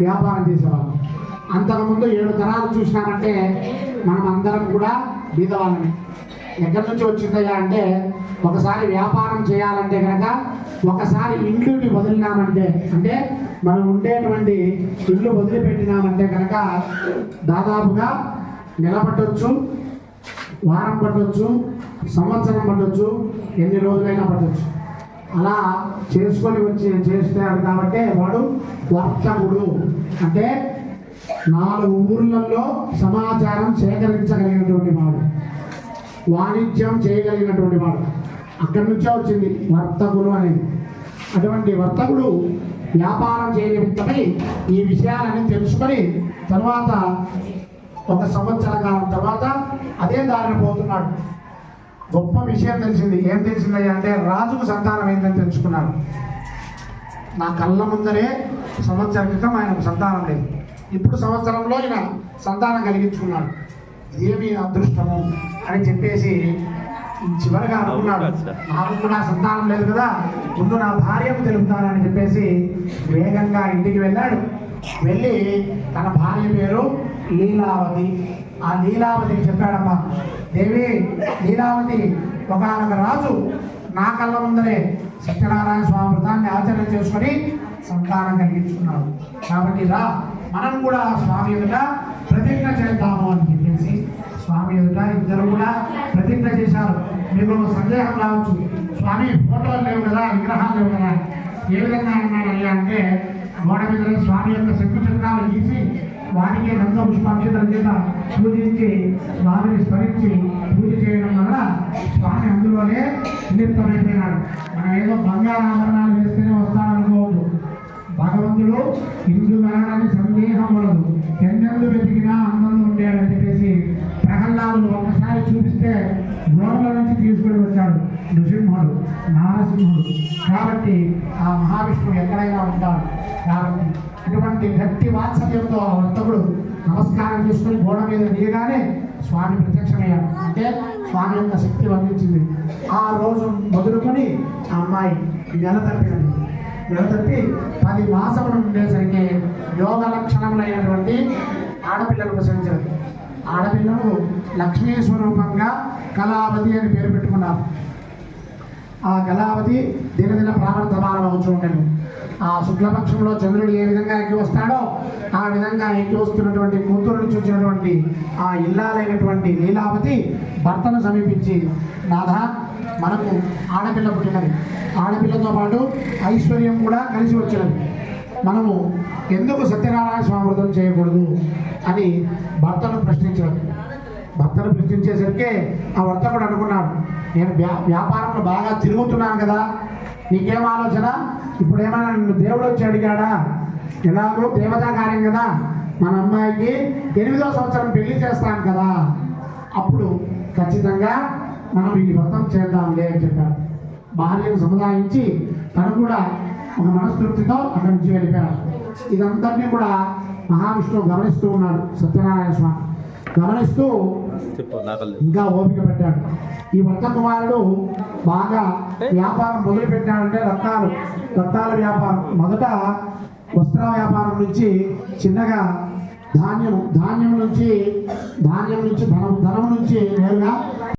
వ్యాపారం చేసేవాళ్ళం. అంతకుముందు ఏడు తరాలు చూసినామంటే మనం అందరం కూడా బీదవాళ్ళమే. ఎక్కడి నుంచి వచ్చిందయ్యా అంటే ఒకసారి వ్యాపారం చేయాలంటే కనుక ఒకసారి ఇంటిని వదిలినామంటే అంటే మనం ఉండేటువంటి ఇల్లు వదిలిపెట్టినామంటే కనుక దాదాపుగా నిలబట్టవచ్చు వారం పట్టవచ్చు సంవత్సరం పట్టవచ్చు ఎన్ని రోజులైనా పట్టవచ్చు అలా చేసుకొని వచ్చి చేస్తాడు కాబట్టి వాడు వర్తకుడు అంటే నాలుగు ఊర్లలో సమాచారం సేకరించగలిగినటువంటి వాడు. వాణిజ్యం చేయగలిగినటువంటి వాడు. అక్కడి నుంచే వచ్చింది వర్తకుడు అనేది. అటువంటి వర్తకుడు వ్యాపారం చేయనిమిత్తమై ఈ విషయాలన్నీ తెలుసుకొని తర్వాత ఒక సంవత్సర కాలం తర్వాత అదే దారిన పోతున్నాడు. గొప్ప విషయం తెలిసింది. ఏం తెలిసిందయ్యా అంటే రాజుకు సంతానం ఏందని తెలుసుకున్నాడు. నా కళ్ళ ముందరే సంవత్సరం క్రితం ఆయనకు సంతానం లేదు. ఇప్పుడు సంవత్సరంలో ఈయన సంతానం కలిగించుకున్నాడు. ఏమి అదృష్టము అని చెప్పేసి చివరిగా అనుకున్నాడు. నాకు కూడా సంతానం లేదు కదా ముందు నా భార్యకు తెలుపుతానని చెప్పేసి వేగంగా ఇంటికి వెళ్ళాడు. వెళ్ళి తన భార్య పేరు లీలావతి. ఆ లీలావతికి చెప్పాడమ్మా దేవి లీలావతి ఒకనొక రాజు నా కళ్ళ ముందరే సత్యనారాయణ స్వామి వ్రతాన్ని ఆచరణ చేసుకొని సంతానం కలిగించుకున్నాడు. కాబట్టి రా మనం కూడా స్వామి ఎదుట ప్రతిజ్ఞ చేద్దాము అని చెప్పేసి స్వామి ఎదుట ఇద్దరు కూడా ప్రతిజ్ఞ చేశారు. మీకు సందేహం రావచ్చు. స్వామి ఫోటోలు లేవు కదా విగ్రహాలు లేవు కదా. ఏ విధంగా అన్నాడయ్యా అంటే గోడ మీద స్వామి యొక్క శక్తి చక్రాలు గీసి వాటికి రంగ పుష్పాక్షతల చేత పూజించి స్వామిని స్మరించి పూజ చేయడం వల్ల స్వామి అందులోనే నిలిపమైపోయినాడు మనం ఏదో బంగారాభరణాలు వేస్తేనే వస్తాడనుకోవద్దు. భగవంతుడు ఇందు కాడని సందేహం ఉండదు ఎన్నెందు వెతికినా అందంలో ఉండేయాలని చెప్పేసి ప్రహ్లాదుడు ఒకసారి చూపిస్తే గోడల నుంచి తీసుకుని వచ్చాడు నృసింహుడు నారసింహుడు. కాబట్టి ఆ మహావిష్ణువు ఎక్కడైనా ఉంటాడు. కాబట్టి ఇటువంటి గట్టి వాత్సల్యంతో ఆ వర్తకుడు నమస్కారం చేసుకుని గోడ మీద దిగగానే స్వామి ప్రత్యక్షమయ్యాడు. అంటే స్వామి యొక్క శక్తి వర్ణించింది ఆ రోజు మొదలుకొని ఆ అమ్మాయి నెల తప్పినది. నెలతప్పి పది మాసములు ఉండేసరికి యోగ లక్షణములైనటువంటి ఆడపిల్లలు ప్రసరించారు ఆడపిల్లలు లక్ష్మీ స్వరూపంగా కళావతి అని పేరు పెట్టుకున్నారు. ఆ కళావతి దినదిన ప్రారంభమానం అవుతూ ఉండేది ఆ శుక్లపక్షంలో చంద్రుడు ఏ విధంగా ఎక్కి వస్తాడో ఆ విధంగా ఎక్కి వస్తున్నటువంటి కూతురు నుంచి వచ్చినటువంటి ఆ ఇల్లాలైనటువంటి లీలావతి భర్తను సమీపించి నాథ మనకు ఆడపిల్ల పుట్టినది. ఆడపిల్లతో పాటు ఐశ్వర్యం కూడా కలిసి వచ్చినది. మనము ఎందుకు సత్యనారాయణ స్వామి వ్రతం చేయకూడదు అని భర్తను ప్రశ్నించాడు భర్తను ప్రశ్నించేసరికి ఆ వర్తకుడు అనుకున్నాడు నేను వ్యా వ్యాపారంలో బాగా తిరుగుతున్నాను కదా నీకేం ఆలోచన? ఇప్పుడు ఏమైనా నన్ను దేవుడు వచ్చి అడిగాడా? ఎలాగో దేవతా కార్యం కదా మన అమ్మాయికి ఎనిమిదో సంవత్సరం పెళ్ళి చేస్తాను కదా. అప్పుడు ఖచ్చితంగా మనం ఈ వ్రతం చేద్దాంలే అని చెప్పాడు. భార్యను సముదాయించి తను కూడా ఒక మనస్తృప్తితో అక్కడి నుంచి వెళ్ళిపోయారు ఇదంతటినీ కూడా మహావిష్ణువు గమనిస్తూ ఉన్నాడు సత్యనారాయణ స్వామి. గమనిస్తూ ఇంకా ఓపిక పెట్టాడు. ఈ వర్త కుమారుడు బాగా వ్యాపారం మొదలు పెట్టాడంటే రత్నాలు రత్నాల వ్యాపారం. మొదట వస్త్ర వ్యాపారం నుంచి చిన్నగా ధాన్యం ధాన్యం నుంచి ధాన్యం నుంచి ధనం ధనం నుంచి నేరుగా